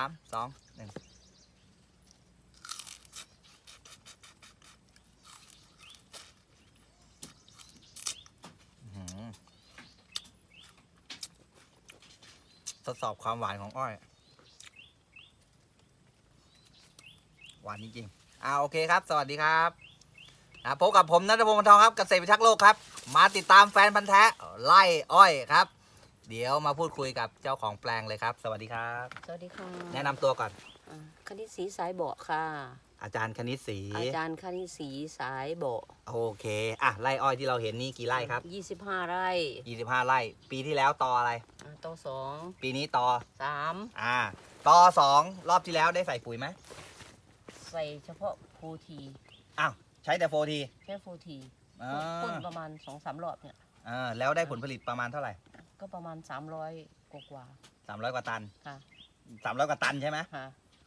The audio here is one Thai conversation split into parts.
สามสองหนึ่งทดสอบความหวานของอ้อย หวานจริงๆอ่าโอเคครับ สวัสดีครับอ่าพบกับผมนัทพงศ์วงศ์ทองครับเกษตรพิทักษ์โลกครับ มาติดตามแฟนพันธ์แท้ไล่อ้อยครับ เดี๋ยวมาพูดคุยกับเจ้าของแปลงเลยครับ สวัสดีครับ สวัสดีค่ะแนะนำตัวก่อน อ่าคณิตศรีสายเบาะค่ะ อาจารย์คณิตศรีอาจารย์คณิตศรีสายเบาะโอเคอะไร่อ้อยที่เราเห็นนี่กี่ไร่ครับ25ไร่25ไร่ ปีที่แล้วตออะไร อ่าต่อสองปีนี้ตอสามอ่าตอสองรอบที่แล้วได้ใส่ปุ๋ยไหมใส่เฉพาะโฟทีอ้าวใช้แต่โฟที แค่โฟทีอ่าพ่นประมาณสองสามรอบเนี่ยอ่าแล้วได้ผลผลิตประมาณเท่าไหร่ ก็ประมาณ 300กว่ากว่า300กว่าตันๆค่ะ300กว่าตันใช่ไหมค่ะ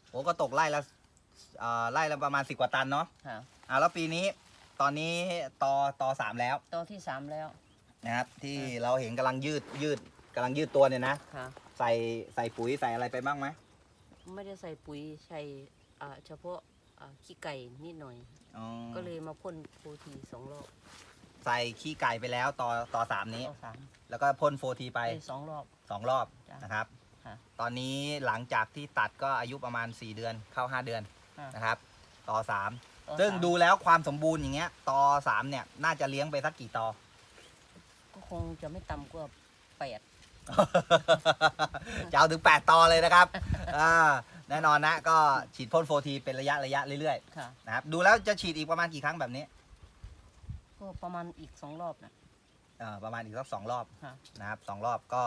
โอ้ก็ตกไร่ละอ่าไร่ละประมาณ10กว่าตันเนาะค่ะอ่าแล้วปีนี้ตอนนี้ตอตอสามแล้วตัวที่สามแล้ว นะครับ ที่อ่าเราเห็นกำลังยืดยืดกำลังยืดตัวเนี่ยนะ ค่ะ ใส่ใส่ปุ๋ยใส่อะไรไปบ้างไหมไม่ได้ใส่ปุ๋ยใส่อ่าเฉพาะอ่าขี้ไก่นิดหน่อย อ๋อก็เลยมาพ่นโฟทีสองรอบ ใส่ขี้ไก่ไปแล้วต่อต่อสามนี้ต่อสามแล้วก็พ่นโฟทีไปไปสองรอบ สองรอบจ้ะนะครับ ค่ะ ตอนนี้หลังจากที่ตัดก็อายุประมาณ 4 เดือนเข้า 5 เดือนค่ะนะครับ ต่อต่อ3ซึ่งสามดูแล้วความสมบูรณ์อย่างเงี้ยต่อ 3 เนี่ย น่าจะเลี้ยงไปสักกี่ต่อ ก็คงจะไม่ต่ำกว่าแปด จะเอาถึง 8 ต่อเลยนะครับอ่าแน่นอนนะ ก็ฉีดพ่นโฟทีเป็นระยะระยะเรื่อยค่ะ ๆนะครับดูแล้วจะฉีดอีกประมาณกี่ครั้งแบบนี้ ก็ประมาณอีกสองรอบนะ เอ่อประมาณอีกสักสองรอบค่ะ นะครับสองรอบก็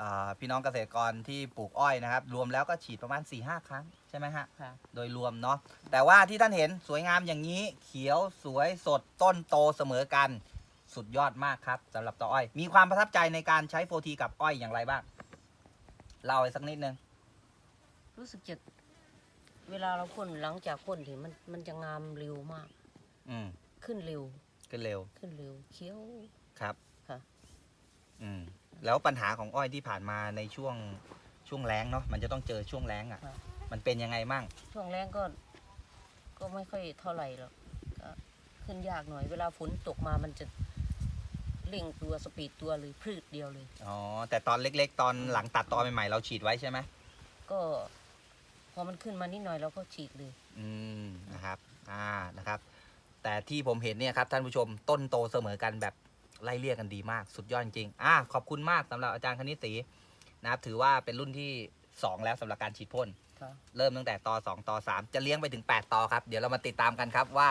อ่าพี่น้องเกษตรกรที่ปลูกอ้อยนะครับ รวมแล้วก็ฉีดประมาณ4ี่ห้าครั้งใช่ไหมฮะ ค่ะ โดยรวมเนาะแต่ว่าที่ท่านเห็นสวยงามอย่างนี้ เขียวสวยสดต้นโตเสมอกันสุดยอดมากครับสำหรับต่ออ้อย มีความประทับใจในการใช้โฟทีกับอ้อยอย่างไรบ้างเล่าให้สักนิดนึงรู้สึกจะเวลาเราพ่นหลังจากพ่นถึงมันมันจะงามเร็วมาก อืมขึ้นเร็ว ขึ้นเร็ว ขึ้นเร็วเขียว ครับค่ะ อืม แล้วปัญหาของอ้อยที่ผ่านมาในช่วงช่วงแล้งเนาะมันจะต้องเจอช่วงแล้งอะ่ะ ค่ะ มันเป็นยังไงมั่ง ช่วงแรกก็ ก็ไม่ค่อยเท่าไหร่หรอกก็ขึ้นยากหน่อย เวลาฝนตกมามันจะเร่งตัวสปีดตัวเลยพืชเดียวเลย อ๋อ แต่ตอนเล็กๆ ตอนหลังตัดตอนใหม่ๆ เราฉีดไว้ใช่ไหมก็ พอมันขึ้นมานิดหน่อยเราก็ฉีดเลย อืม นะครับ อ่า นะครับ แต่ที่ผมเห็นเนี่ยครับท่านผู้ชมต้นโตเสมอกันแบบไล่เลี่ยกันดีมากสุดยอดจริงๆอ่าขอบคุณมากสำหรับอาจารย์คณิตศรีนะครับถือว่าเป็นรุ่นที่ 2 แล้วสำหรับการฉีดพ่นค่ะเริ่มตั้งแต่ต่อ2ต่อ3 จะเลี้ยงไปถึง 8ต่อครับ เดี๋ยวเรามาติดตามกันครับว่า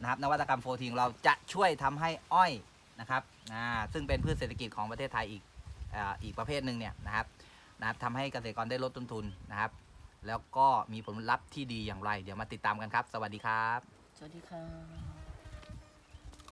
นะครับนวัตกรรมโฟทีของเราจะช่วยทำให้อ้อยนะครับอ่าซึ่งเป็นพืชเศรษฐกิจของประเทศไทยอีกอ่าอีกประเภทหนึ่งเนี่ยนะครับนะครับทำให้เกษตรกรได้ลดต้นทุนนะครับ แล้วก็มีผลลัพธ์ที่ดีอย่างไร เดี๋ยวมาติดตามกันครับ สวัสดีครับ สวัสดีค่ะ